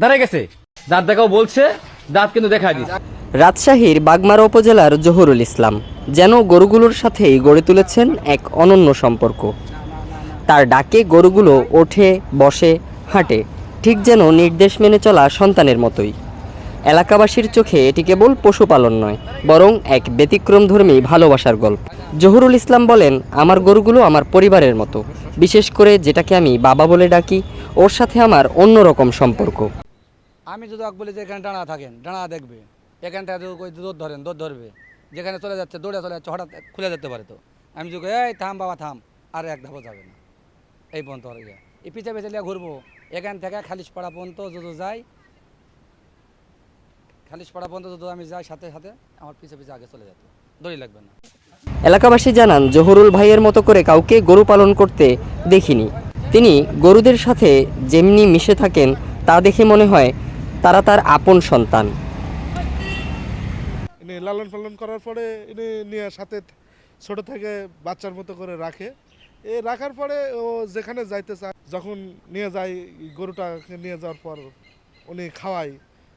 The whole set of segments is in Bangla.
দাঁড়ায় গেছে। দাঁত দেখাও বলছে দাঁত কিন্তু দেখা দিচ্ছে রাজশাহীর বাগমারা উপজেলার জহুরুল ইসলাম যেন গরুগুলোর সাথেই গড়ে তুলেছেন এক অনন্য সম্পর্ক। তার ডাকে গরুগুলো ওঠে বসে হাঁটে ঠিক যেন নির্দেশ মেনে চলা সন্তানের মতোই। এলাকাবাসীর চোখে এটি কেবল পশুপালন নয় বরং এক ব্যতিক্রমধর্মী ভালোবাসার গল্প। জহুরুল ইসলাম বলেন, আমার গরুগুলো আমার পরিবারের মতো। বিশেষ করে যেটাকে আমি বাবা বলে ডাকি, ওর সাথে আমার অন্যরকম সম্পর্ক। আমি যদি বলি যে এখানে ডানা থাকেন, ডানা দেখবে। এখানটা দৌড় ধরেন, দৌড় ধরবে। যেখানে চলে যাচ্ছে, দৌড়ে চলে যাচ্ছে, হঠাৎ খুলে যেতে পারে তো। আমি যদি এই থাম বাবা, থাম। আর এক ধাপও যাবে না। এই পর্যন্ত আর ইয়ে। এই পিছে পিছে ঘুরবো। এখান থেকে খালিশ পাড়া পর্যন্ত যদি যাই, খালিশ পাড়া পর্যন্ত যদি আমি যাই, সাথে সাথে আমার পিছে পিছে আগে চলে যেত। দড়ি লাগবে না। এলাকাবাসী জানান, জহুরুল ভাইয়ের মতো করে কাউকে গরু পালন করতে দেখিনি। তিনি গরুদের সাথে যেমনি মিশে থাকেন, তা দেখে মনে হয় তারা তার আপন সন্তান। লালন পালন করার পরে ইনি নিয়ে সাথে ছোট থেকে বাচ্চার মতো করে রাখে। এ রাখার পরে ও যেখানে যাইতে চায়, যখন নিয়ে যায় গরুটাকে নিয়ে যাওয়ার পর উনি খাওয়াই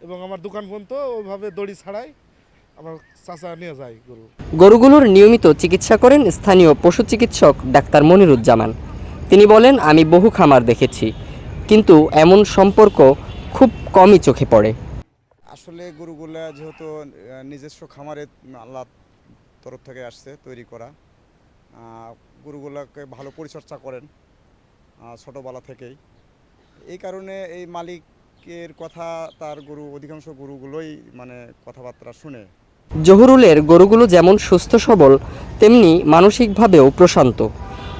এবং আমার দোকান পর্যন্ত ওইভাবে দড়ি ছাড়াই আমার চাচা নিয়ে যায় গরু। গরুগুলোর নিয়মিত চিকিৎসা করেন স্থানীয় পশু চিকিৎসক ডাক্তার মনিরুজ্জামান। তিনি বলেন আমি বহু খামার দেখেছি কিন্তু এমন সম্পর্ক খুব কমই চোখে পড়ে। আসলে গরুগুলা যেহেতু নিজস্ব খামারে আল্লাহ তরফ থেকে আসছে তৈরি করা। গরুগুলাকে ভালো পরিচর্যা করেন ছোটোবেলা থেকেই। এই কারণে এই মালিকের কথা তার গরু অধিকাংশ গরুগুলোই মানে কথাবার্তা শুনে। জহুরুলের গরুগুলো যেমন সুস্থ সবল, তেমনি মানসিকভাবেও প্রশান্ত।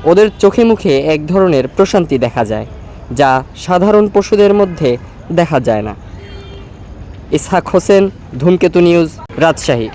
ওদের চোখে মুখে এক ধরনের প্রশান্তি দেখা যায়, যা সাধারণ পশুদের মধ্যে দেখা যায় না। ইসহাক হোসেন, ধূমকেতু নিউজ, রাজশাহী।